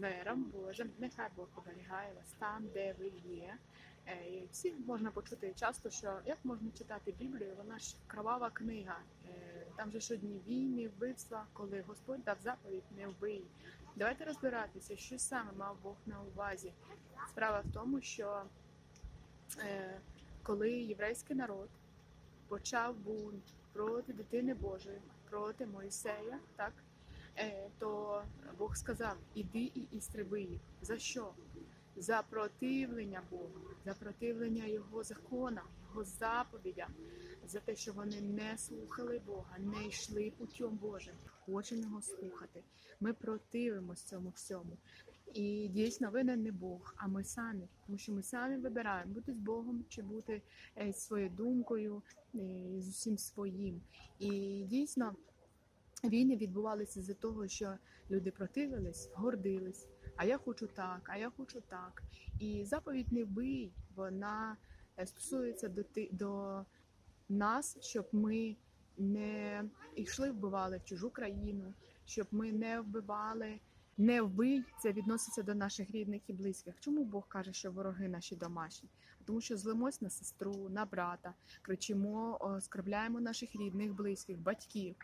миром Божим. Нехай Бог оберігає вас там, де ви є. Е, І всі можна почути часто, що як можна читати Біблію, вона ж кровава книга. Е, Там же ж одні війни, вбивства, коли Господь дав заповідь не вбий. Давайте розбиратися, що саме мав Бог на увазі. Справа в тому, що е, коли єврейський народ почав бунт проти дитини Божої, проти Моїсея, так, то Бог сказав: іди і істреби їх. За що? За противлення Богу, за противлення Його законам, Його заповідям, за те, що вони не слухали Бога, не йшли путем Божим. Хочемо його слухати. Ми противимось цьому всьому. І дійсно винен не Бог, а ми самі, тому що ми самі вибираємо бути з Богом чи бути е, своєю думкою, е, з усім своїм. І дійсно війни відбувалися з-за того, що люди противились, гордились. А я хочу так, а я хочу так. І заповідь не вбий, вона е, стосується до ти до нас, щоб ми не йшли, вбивали в чужу країну, щоб ми не вбивали. Не вбий, це відноситься до наших рідних і близьких. Чому Бог каже, що вороги наші домашні? Тому що злимось на сестру, на брата, кричимо, оскорбляємо наших рідних, близьких, батьків.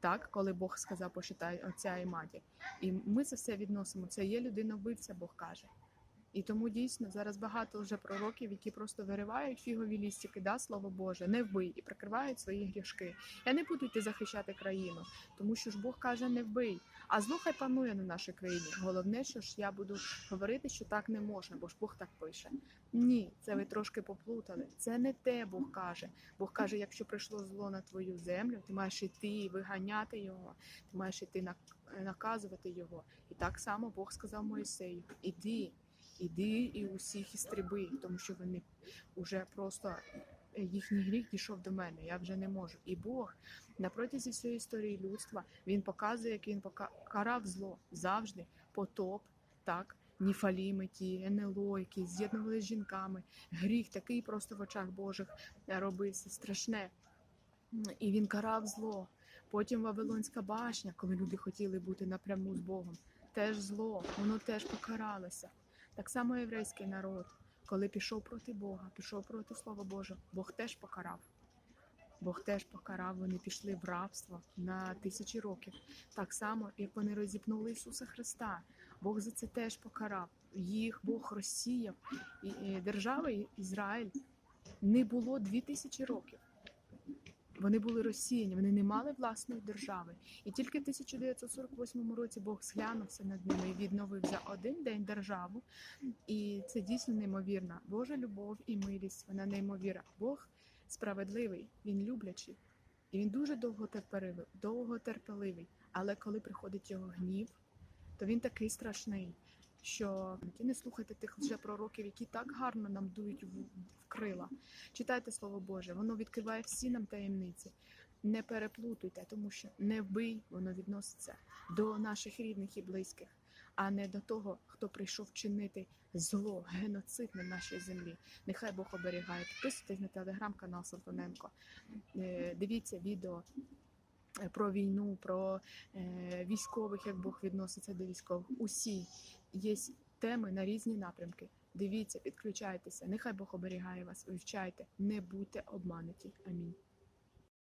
Так, коли Бог сказав, почитай отця і матір. І ми це все відносимо. Це є людина вбивця, Бог каже. І тому дійсно зараз багато вже пророків, які просто виривають фігові лістики, да, слово Боже, не вбий і прикривають свої грішки. Я не буду йти захищати країну, тому що ж Бог каже, не вбий. А зло хай панує на нашій країні. Головне, що ж я буду говорити, що так не можна, бо ж Бог так пише. Ні, це ви трошки поплутали. Це не те Бог каже. Бог каже, якщо прийшло зло на твою землю, ти маєш іти і виганяти його, ти маєш іти наказувати його. І так само Бог сказав Моїсею: іди, іди і усіх істреби, тому що вони вже просто е, їхній гріх дійшов до мене. Я вже не можу. І Бог на протязі всієї історії людства він показує, як він пока- карав зло завжди, потоп, так. Ніфаліми, ті, НЛО, які з'єднували з жінками. Гріх такий просто в очах Божих робився, страшне. І він карав зло. Потім Вавилонська башня, коли люди хотіли бути напряму з Богом. Теж зло, воно теж покаралося. Так само єврейський народ, коли пішов проти Бога, пішов проти Слова Божого, Бог теж покарав. Бог теж покарав, вони пішли в рабство на тисячі років. Так само, як вони розіпнули Ісуса Христа. Бог за це теж покарав. Їх Бог розсіяв. І, держави Ізраїль не було дві тисячі років. Вони були розсіяні, вони не мали власної держави. І тільки в 1948 році Бог зглянувся над ними і відновив за один день державу. І це дійсно неймовірна. Божа любов і милість, вона неймовірна. Бог справедливий, він люблячий. І він дуже довготерпеливий, довготерпеливий. Але коли приходить його гнів, то він такий страшний, що не слухайте тих лжепророків, які так гарно нам дують в, крила. Читайте Слово Боже, воно відкриває всі нам таємниці. Не переплутуйте, тому що не вбий, воно відноситься до наших рідних і близьких, а не до того, хто прийшов чинити зло, геноцид на нашій землі. Нехай Бог оберігає. Підписуйтесь на телеграм-канал Салтоненко. Е, Дивіться відео про війну, про е, військових, як Бог відноситься до військових. Усі є теми на різні напрямки. Дивіться, підключайтеся. Нехай Бог оберігає вас, вивчайте, не будьте обмануті. Амінь.